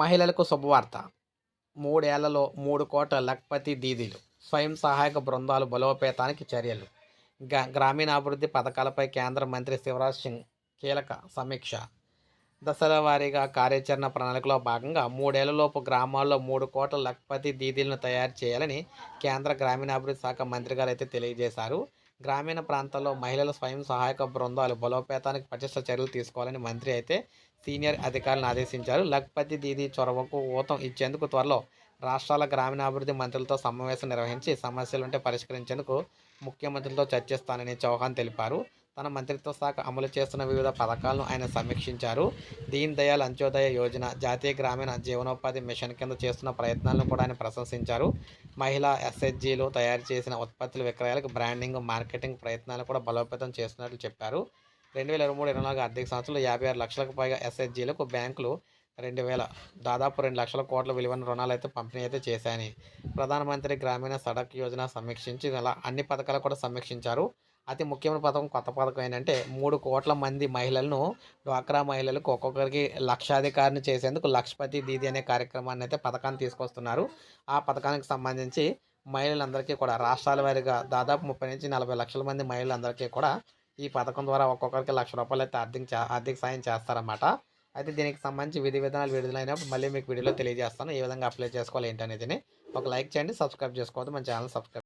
మహిళలకు శుభవార్త. మూడేళ్ళలో మూడు కోట్ల లక్పతి దీదీలు స్వయం సహాయక బృందాలు బలోపేతానికి చర్యలు. గ్రామీణాభివృద్ధి పథకాలపై కేంద్ర మంత్రి శివరాజ్ సింగ్ కీలక సమీక్ష. దశల వారీగా కార్యాచరణ ప్రణాళికలో భాగంగా మూడేళ్ళలోపు గ్రామాల్లో మూడు కోట్ల లక్పతి దీదీలను తయారు చేయాలని కేంద్ర గ్రామీణాభివృద్ధి శాఖ మంత్రి గారు అయితే తెలియజేశారు. గ్రామీణ ప్రాంతాల్లో మహిళల స్వయం సహాయక బృందాలు బలోపేతానికి పటిష్ట చర్యలు తీసుకోవాలని మంత్రి అయితే సీనియర్ అధికారులను ఆదేశించారు. లక్పతి దీదీ చొరవకు ఊతం ఇచ్చేందుకు త్వరలో రాష్ట్రాల గ్రామీణాభివృద్ధి మంత్రులతో సమావేశం నిర్వహించి సమస్యలుంటే పరిష్కరించేందుకు ముఖ్యమంత్రులతో చర్చిస్తానని చౌహాన్ తెలిపారు. తన మంత్రిత్వ శాఖ అమలు చేస్తున్న వివిధ పథకాలను ఆయన సమీక్షించారు. దీన్ దయాళ్ అంత్యోదయ యోజన జాతీయ గ్రామీణ జీవనోపాధి మిషన్ కింద చేస్తున్న ప్రయత్నాలను కూడా ఆయన ప్రశంసించారు. మహిళా ఎస్హెచ్జీలు తయారు చేసిన ఉత్పత్తుల విక్రయాలకు బ్రాండింగ్ మార్కెటింగ్ ప్రయత్నాలు కూడా బలోపేతం చేస్తున్నట్లు చెప్పారు. రెండు వేల ఇరవై మూడు ఇరవై నాలుగు ఆర్థిక సంవత్సరంలో యాభై ఆరు లక్షలకు పైగా ఎస్హెచ్జీలకు బ్యాంకులు రెండు వేల దాదాపు రెండు లక్షల కోట్ల విలువైన రుణాలు అయితే పంపిణీ అయితే చేశాయని ప్రధానమంత్రి గ్రామీణ సడక్ యోజన సమీక్షించి ఇలా అన్ని పథకాలు కూడా సమీక్షించారు. అతి ముఖ్యమైన పథకం కొత్త పథకం ఏంటంటే మూడు కోట్ల మంది మహిళలను డ్వాక్రా మహిళలకు ఒక్కొక్కరికి లక్షాధికారిని చేసేందుకు లక్షపతి దీది అనే కార్యక్రమాన్ని అయితే పథకాన్ని తీసుకొస్తున్నారు. ఆ పథకానికి సంబంధించి మహిళలందరికీ కూడా రాష్ట్రాల వారీగా దాదాపు ముప్పై నుంచి నలభై లక్షల మంది మహిళలందరికీ కూడా ఈ పథకం ద్వారా ఒక్కొక్కరికి లక్ష రూపాయలు అయితే ఆర్థిక ఆర్థిక సాయం చేస్తారన్నమాట. అయితే దీనికి సంబంధించి విధి విధానాలు విడుదలైనప్పుడు మళ్ళీ మీకు వీడియోలో తెలియజేస్తాను. ఏ విధంగా అప్లై చేసుకోవాలి ఏంటనేది ఒక లైక్ చేయండి సబ్స్క్రైబ్ చేసుకోవద్దు మన ఛానల్ సబ్స్క్రైబ్